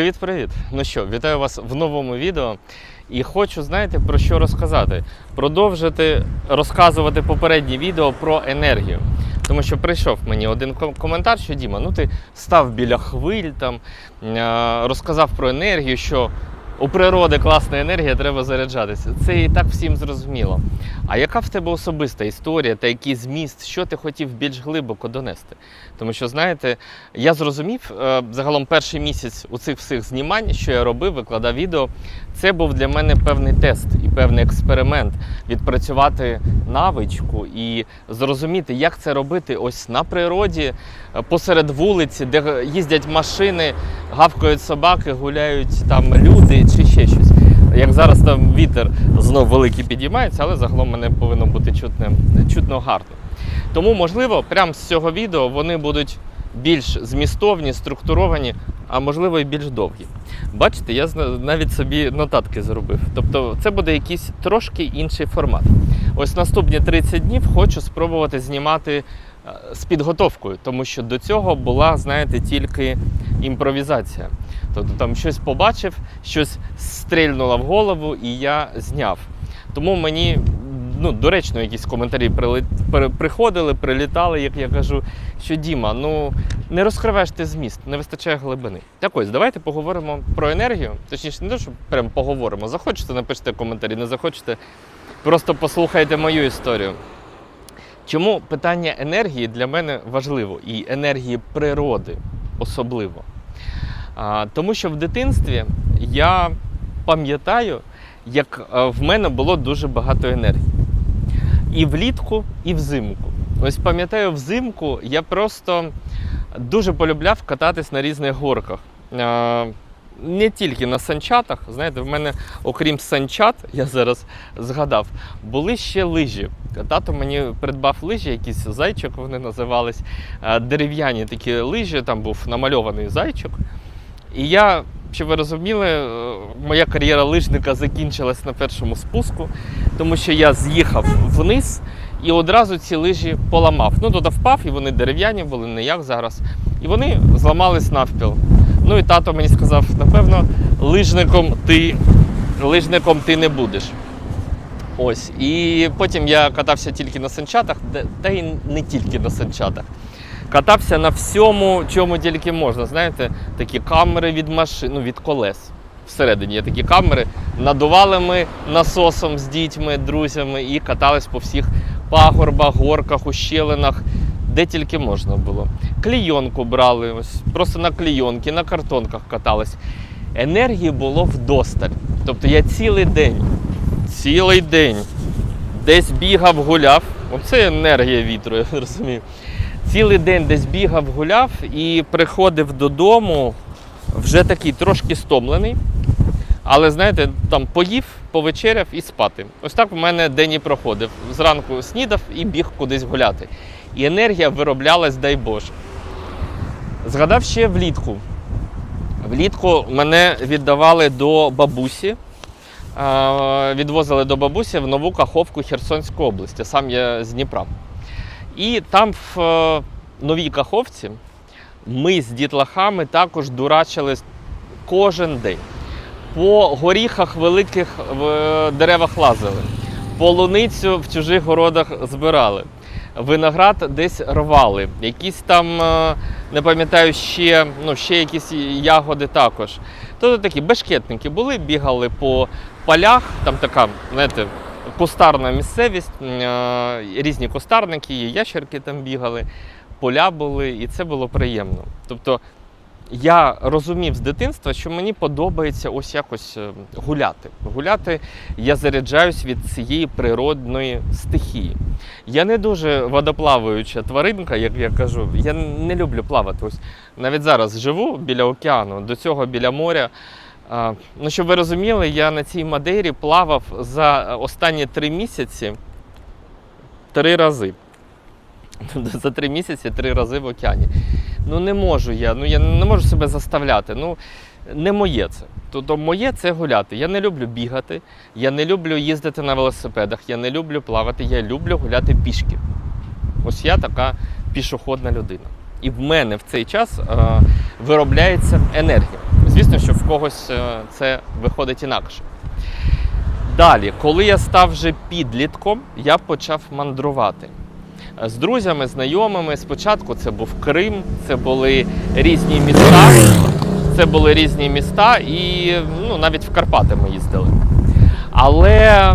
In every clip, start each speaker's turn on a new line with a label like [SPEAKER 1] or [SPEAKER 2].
[SPEAKER 1] Привіт-привіт! Ну що, вітаю вас в новому відео. І хочу, знаєте, про що розказати. Продовжити розказувати попереднє відео про енергію. Тому що прийшов мені один коментар, що Діма, ну ти став біля хвиль, там, розказав про енергію, що у природи класна енергія, треба заряджатися. Це і так всім зрозуміло. А яка в тебе особиста історія та який зміст, що ти хотів більш глибоко донести? Тому що, знаєте, я зрозумів е, загалом перший місяць у цих всіх знімань, що я робив, викладав відео. Це був для мене певний тест і певний експеримент відпрацювати навичку і зрозуміти, як це робити ось на природі, е, посеред вулиці, де їздять машини, гавкають собаки, гуляють там люди чи ще щось. Як зараз там вітер знов великий підіймається, але загалом мене повинно бути чутно, чутно гарно. Тому, можливо, прямо з цього відео вони будуть більш змістовні, структуровані, а можливо і більш довгі. Бачите, я навіть собі нотатки зробив. Тобто це буде якийсь трошки інший формат. Ось наступні 30 днів хочу спробувати знімати е, з підготовкою, тому що до цього була, знаєте, тільки імпровізація. Тобто там щось побачив, щось стрільнуло в голову, і я зняв. Тому мені ну, доречно якісь коментарі приходили, прилітали, як я кажу, що Діма, ну не розкриваєш ти зміст, не вистачає глибини. Так ось, давайте поговоримо про енергію. Точніше, не те, що прям поговоримо. Захочете, напишіть коментарі, не захочете, просто послухайте мою історію. Чому питання енергії для мене важливо і енергії природи особливо? Тому що в дитинстві я пам'ятаю, як е, в мене було дуже багато енергії. І влітку, і взимку. Ось пам'ятаю, взимку я просто дуже полюбляв кататись на різних горках. Е, Не тільки на санчатах, знаєте, в мене, окрім санчат, я зараз згадав, були ще лижі. Тато мені придбав лижі, якісь зайчик вони називались, е, дерев'яні такі лижі, там був намальований зайчик. І я, щоб ви розуміли, е, моя кар'єра лижника закінчилась на першому спуску, тому що я з'їхав вниз і одразу ці лижі поламав. Ну, туди впав, і вони дерев'яні були, не як зараз. І вони зламались навпіл. Ну і тато мені сказав: напевно, лижником ти, лижником ти не будеш. Ось. І потім я катався тільки на санчатах, та й не тільки на санчатах. Катався на всьому, чому тільки можна. Знаєте, такі камери від машин, ну, від колес. Всередині є такі камери. Надували ми насосом з дітьми, друзями і катались по всіх пагорбах, горках, ущелинах, де тільки можна було. Клійонку брали, ось просто на клійонки, на картонках катались. Енергії було вдосталь. Тобто я цілий день, цілий день десь бігав, гуляв. Оце енергія вітру, я розумію. Цілий день десь бігав, гуляв і приходив додому вже такий трошки стомлений. Але знаєте, там поїв, повечеряв і спати. Ось так в мене день і проходив. Зранку снідав і біг кудись гуляти. І енергія вироблялась, дай Боже. Згадав ще влітку. Влітку мене віддавали до бабусі. Відвозили до бабусі в нову Каховку Херсонської області. Сам я з Дніпра. І там в е, новій Каховці ми з дітлахами також дурачились кожен день. По горіхах великих в е, деревах лазили, полуницю в чужих городах збирали, виноград десь рвали, якісь там, е, не пам'ятаю, ще, ну, ще якісь ягоди також. Тобто такі бешкетники були, бігали по полях, там така, знаєте, кустарна місцевість, е, різні кустарники, і ящерки там бігали, поля були, і це було приємно. Тобто я розумів з дитинства, що мені подобається ось якось е, гуляти. Гуляти я заряджаюсь від цієї природної стихії. Я не дуже водоплаваюча тваринка, як я кажу. Я не люблю плавати. Ось навіть зараз живу біля океану, до цього біля моря. Ну, щоб ви розуміли, я на цій Мадейрі плавав за останні три місяці три рази. За три місяці три рази в океані. Ну не можу я, ну я не можу себе заставляти. Ну не моє це. Тобто моє це гуляти. Я не люблю бігати, я не люблю їздити на велосипедах, я не люблю плавати, я люблю гуляти пішки. Ось я така пішохідна людина. І в мене в цей час е, виробляється енергія. Звісно, що в когось е, це виходить інакше. Далі, коли я став вже підлітком, я почав мандрувати. З друзями, знайомими. Спочатку це був Крим, це були різні міста. Це були різні міста, і ну, навіть в Карпати ми їздили. Але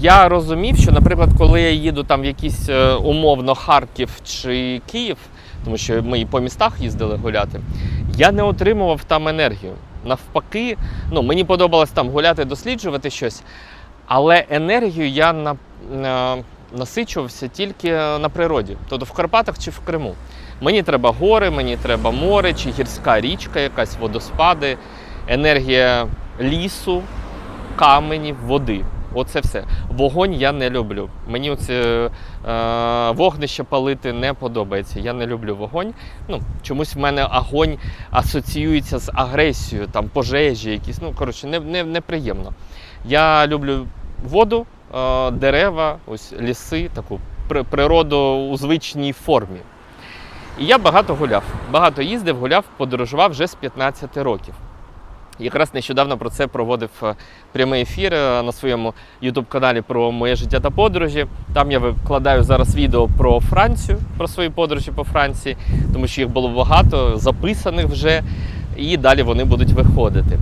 [SPEAKER 1] я розумів, що, наприклад, коли я їду там в якийсь е, умовно Харків чи Київ, тому що ми і по містах їздили гуляти, я не отримував там енергію. Навпаки, ну, мені подобалось там гуляти, досліджувати щось, але енергію я на, на, насичувався тільки на природі, тобто в Карпатах чи в Криму. Мені треба гори, мені треба море чи гірська річка, якась водоспади, енергія лісу, каменів, води. Оце все. Вогонь я не люблю. Мені оце е, вогнище палити не подобається. Я не люблю вогонь. Ну, чомусь в мене огонь асоціюється з агресією, там пожежі, якісь. Ну, коротше, не, не, неприємно. Я люблю воду, е, дерева, ось ліси, таку природу у звичній формі. І я багато гуляв, багато їздив, гуляв, подорожував вже з 15 років. Якраз нещодавно про це проводив е, прямий ефір е, на своєму YouTube-каналі про моє життя та подорожі. Там я викладаю зараз відео про Францію, про свої подорожі по Франції, тому що їх було багато, записаних вже, і далі вони будуть виходити.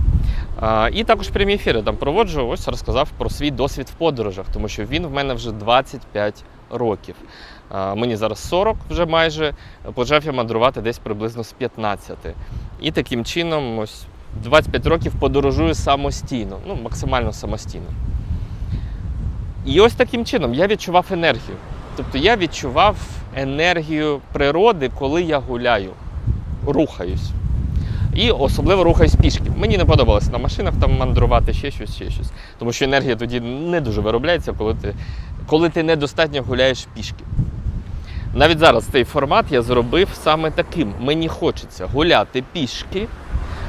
[SPEAKER 1] І також прямі ефіри там проводжу. Ось розказав про свій досвід в подорожах, тому що він в мене вже 25 років. Мені зараз 40 вже майже. Почав я мандрувати десь приблизно з 15. І таким чином, ось 25 років подорожую самостійно, ну максимально самостійно. І ось таким чином я відчував енергію. Тобто я відчував енергію природи, коли я гуляю, рухаюсь. І особливо рухаюсь пішки. Мені не подобалося на машинах там мандрувати, ще щось, ще щось. Тому що енергія тоді не дуже виробляється, коли ти, коли ти недостатньо гуляєш пішки. Навіть зараз цей формат я зробив саме таким. Мені хочеться гуляти пішки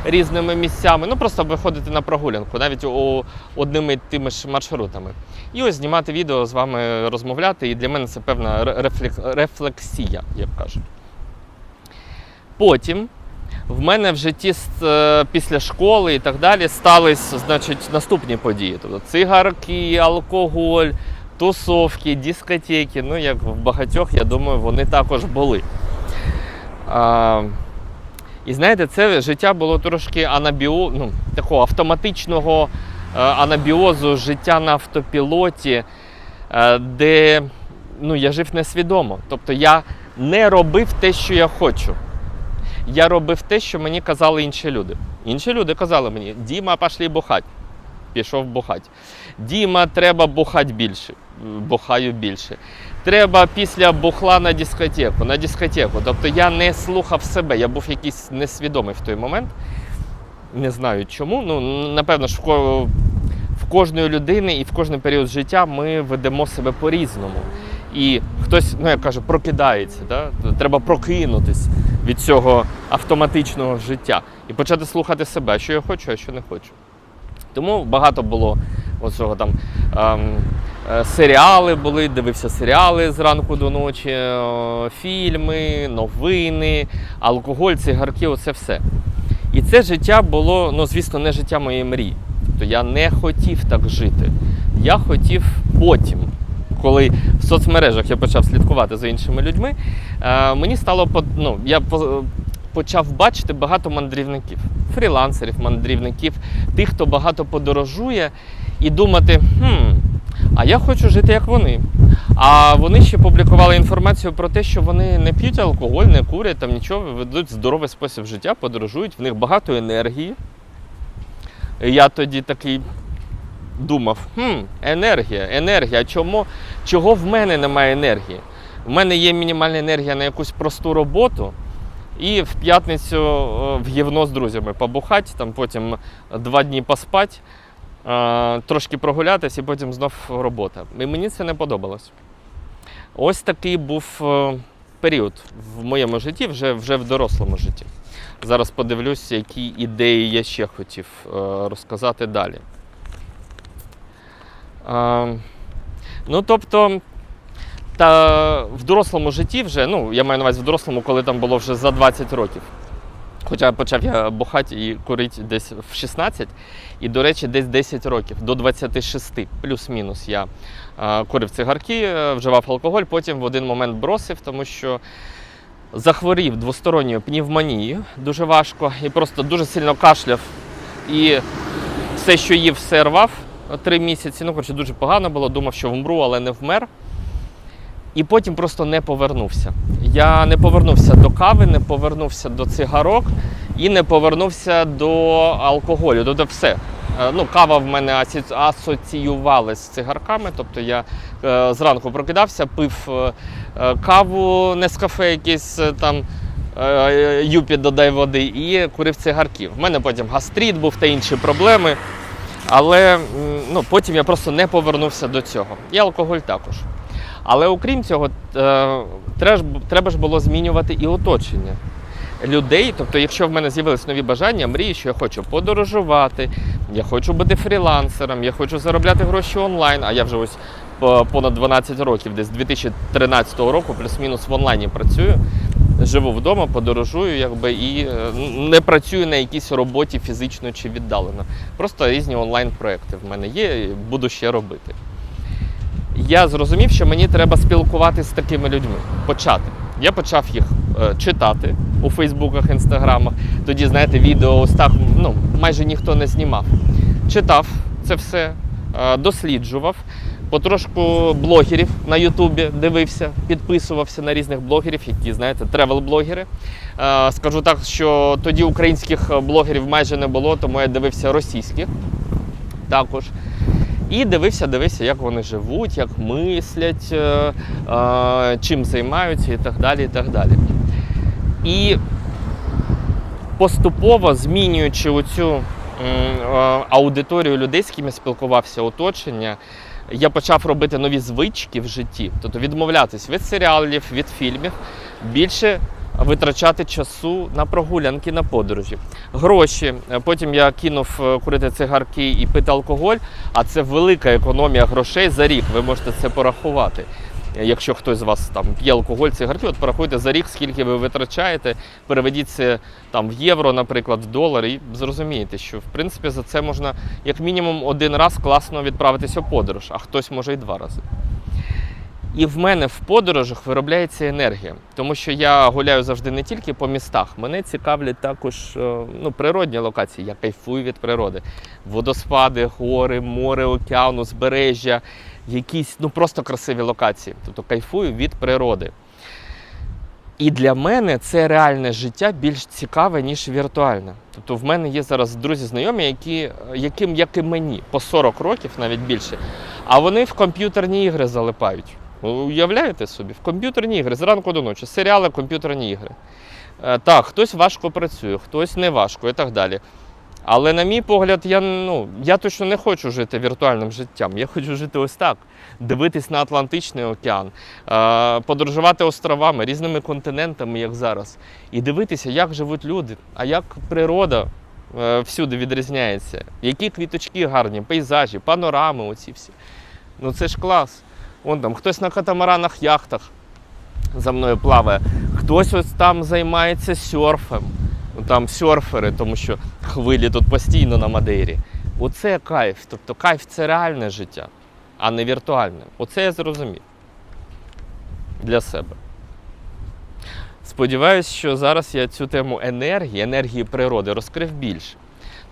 [SPEAKER 1] різними місцями, ну просто виходити на прогулянку, навіть у одними тими ж маршрутами. І ось знімати відео з вами розмовляти. І для мене це певна ре- рефлек- рефлексія, як кажуть. Потім в мене в житті е, після школи і так далі стались значить, наступні події. Тобто цигарки, алкоголь, тусовки, дискотеки. Ну, як в багатьох, я думаю, вони також були. І знаєте, це життя було трошки анабіо, ну, такого автоматичного е, анабіозу життя на автопілоті, е, де ну, я жив несвідомо. Тобто я не робив те, що я хочу. Я робив те, що мені казали інші люди. Інші люди казали мені: Діма, пошли бухать. Пішов бухать. Діма, треба бухати більше. Бухаю більше. Треба після бухла на дискотеку, на дискотеку. Тобто я не слухав себе, я був якийсь несвідомий в той момент. Не знаю чому. Ну, напевно ж, в, кожної людини і в кожний період життя ми ведемо себе по-різному. І хтось, ну як кажу, прокидається. Да? Треба прокинутись від цього автоматичного життя і почати слухати себе, що я хочу, а що не хочу. Тому багато було оцього там ем, серіали були, дивився серіали зранку до ночі, е, фільми, новини, алкоголь, цигарки, оце все. І це життя було, ну звісно, не життя моєї мрії. Тобто я не хотів так жити. Я хотів потім, коли в соцмережах я почав слідкувати за іншими людьми, е, мені стало ну, я почав бачити багато мандрівників, фрілансерів, мандрівників, тих, хто багато подорожує, і думати, хм, а я хочу жити як вони. А вони ще публікували інформацію про те, що вони не п'ють алкоголь, не курять, там нічого, ведуть здоровий спосіб життя, подорожують, в них багато енергії. Я тоді такий думав: хм, енергія, енергія. Чому, чого в мене немає енергії? В мене є мінімальна енергія на якусь просту роботу. І в п'ятницю е, в гівно з друзями побухати, там потім два дні поспати, трошки прогулятись і потім знов робота. І мені це не подобалось. Ось такий був е, період в моєму житті, вже, вже в дорослому житті. Зараз подивлюсь, які ідеї я ще хотів е, розказати далі. Е, ну, тобто, та в дорослому житті вже, ну, я маю на увазі в дорослому, коли там було вже за 20 років. Хоча почав я бухати і курити десь в 16, і, до речі, десь 10 років, до 26, плюс-мінус я курив цигарки, е, вживав алкоголь, потім в один момент бросив, тому що захворів двосторонньою пневмонією, дуже важко, і просто дуже сильно кашляв. І все, що їв, все рвав три місяці. Ну, коротше, дуже погано було, думав, що вмру, але не вмер. І потім просто не повернувся. Я не повернувся до кави, не повернувся до цигарок і не повернувся до алкоголю. Тобто все. Е, Ну, кава в мене асоці- асоціювалась з цигарками. Тобто я е, зранку прокидався, пив е, е, каву, нескафе якийсь е, там. е, Юпі додай води і курив цигарки. В мене потім гастрит був та інші проблеми. Але ну, потім я просто не повернувся до цього. І алкоголь також. Але окрім цього, е, треба ж- було змінювати і оточення людей. Тобто, якщо в мене з'явились нові бажання, мрії, що я хочу подорожувати, я хочу бути фрілансером, я хочу заробляти гроші онлайн, а я вже ось понад 12 років, десь з 2013 року, плюс-мінус в онлайні працюю. Живу вдома, подорожую, якби і е, не працюю на якійсь роботі фізично чи віддалено. Просто різні онлайн-проекти в мене є, буду ще робити я зрозумів, що мені треба спілкуватися з такими людьми. Почати. Я почав їх е, читати у Фейсбуках, Інстаграмах. Тоді, знаєте, відео ось ну, майже ніхто не знімав. Читав це все, е, досліджував. Потрошку блогерів на Ютубі дивився, підписувався на різних блогерів, які, знаєте, тревел-блогери. Е, Скажу так, що тоді українських блогерів майже не було, тому я дивився російських також. І дивився, дивився, як вони живуть, як мислять, е, е, чим займаються і так далі. І так далі. І поступово змінюючи оцю е, аудиторію людей, з ким я спілкувався, оточення, я почав робити нові звички в житті, тобто відмовлятись від серіалів, від фільмів, більше витрачати часу на прогулянки, на подорожі. Гроші. Потім я кинув е, курити цигарки і пити алкоголь, а це велика економія грошей за рік. Ви можете це порахувати. Якщо хтось з вас там п'є алкоголь, цигарки, от порахуйте за рік, скільки ви витрачаєте, переведіть це там в євро, наприклад, в долар, і зрозумієте, що в принципі за це можна як мінімум один раз класно відправитися у подорож, а хтось може і два рази. І в мене в подорожах виробляється енергія, тому що я гуляю завжди не тільки по містах. Мене цікавлять також е, ну, природні локації. Я кайфую від природи. Водоспади, гори, море, океан, узбережжя, якісь ну просто красиві локації. Тобто кайфую від природи. І для мене це реальне життя більш цікаве, ніж віртуальне. Тобто в мене є зараз друзі знайомі, які, яким, як і мені, по 40 років, навіть більше, а вони в комп'ютерні ігри залипають. Уявляєте собі, в комп'ютерні ігри зранку до ночі, серіали, комп'ютерні ігри. Е, Так, хтось важко працює, хтось не важко і так далі. Але, на мій погляд, я, ну, я точно не хочу жити віртуальним життям. Я хочу жити ось так: дивитись на Атлантичний океан, е, подорожувати островами, різними континентами, як зараз, і дивитися, як живуть люди, а як природа е, всюди відрізняється, які квіточки гарні, пейзажі, панорами, оці всі. Ну це ж клас. Вон там хтось на катамаранах, яхтах за мною плаває, хтось ось там займається серфом. Ну, Там серфери, тому що хвилі тут постійно на Мадейрі. Оце кайф. Тобто кайф це реальне життя, а не віртуальне. Оце я зрозумів для себе. Сподіваюсь, що зараз я цю тему енергії, енергії природи розкрив більше.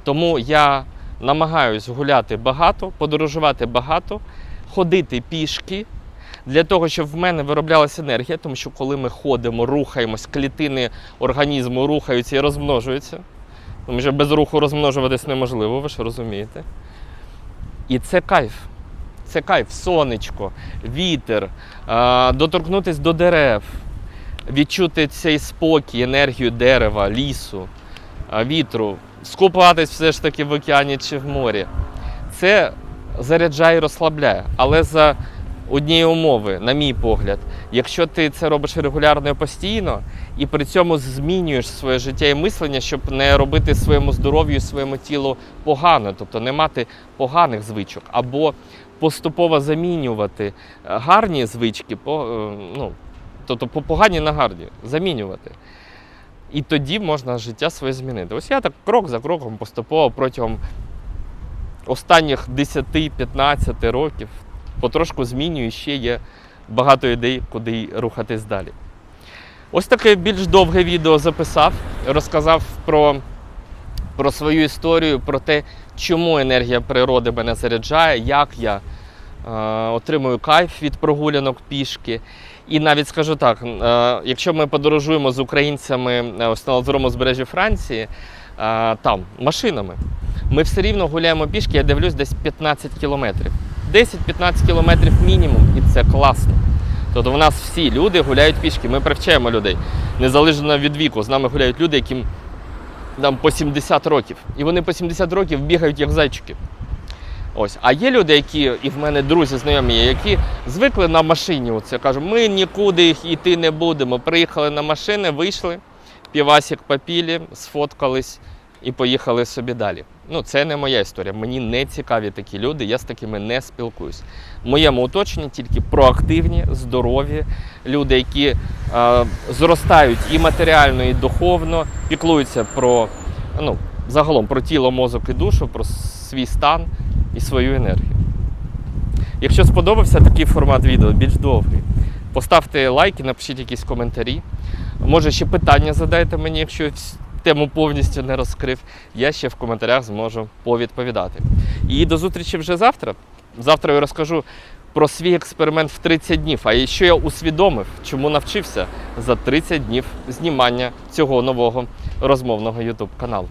[SPEAKER 1] Тому я намагаюсь гуляти багато, подорожувати багато, ходити пішки для того, щоб в мене вироблялася енергія, тому що коли ми ходимо, рухаємось, клітини організму рухаються і розмножуються. Тому що без руху розмножуватись неможливо, ви ж розумієте. І це кайф. Це кайф, сонечко, вітер, доторкнутися до дерев, відчути цей спокій, енергію дерева, лісу, вітру, скупатись все ж таки в океані чи в морі. Це заряджає і розслабляє. Але за однієї умови, на мій погляд, якщо ти це робиш регулярно і постійно, і при цьому змінюєш своє життя і мислення, щоб не робити своєму здоров'ю і своєму тілу погано, тобто не мати поганих звичок, або поступово замінювати е, гарні звички, е, ну, тобто по- погані на гарні, замінювати. І тоді можна життя своє змінити. Ось я так крок за кроком поступово протягом останніх 10-15 років потрошку змінюю, ще є багато ідей, куди рухатись далі. Ось таке більш довге відео записав, розказав про, про свою історію, про те, чому енергія природи мене заряджає, як я е, отримую кайф від прогулянок пішки. І навіть скажу так: е, якщо ми подорожуємо з українцями е, ось на лазурому збережжі Франції, там машинами, ми все рівно гуляємо пішки, я дивлюсь, десь 15 кілометрів. 10-15 кілометрів мінімум, і це класно. Тобто у нас всі люди гуляють пішки, ми привчаємо людей. Незалежно від віку. З нами гуляють люди, яким там, по 70 років. І вони по 70 років бігають як зайчики. Ось. А є люди, які, і в мене друзі знайомі, які звикли на машині. Оце кажуть, ми нікуди їх йти не будемо. Приїхали на машини, вийшли, півасік попілі, сфоткались і поїхали собі далі. Ну, це не моя історія. Мені не цікаві такі люди, я з такими не спілкуюсь. В моєму оточенні тільки проактивні, здорові люди, які е, зростають і матеріально, і духовно, піклуються про ну, загалом про тіло, мозок і душу, про свій стан і свою енергію. Якщо сподобався такий формат відео, більш довгий, поставте лайки, напишіть якісь коментарі. Може, ще питання задайте мені, якщо тему повністю не розкрив. Я ще в коментарях зможу повідповідати. І до зустрічі вже завтра. Завтра я розкажу про свій експеримент в 30 днів. А що я усвідомив, чому навчився за 30 днів знімання цього нового розмовного YouTube каналу.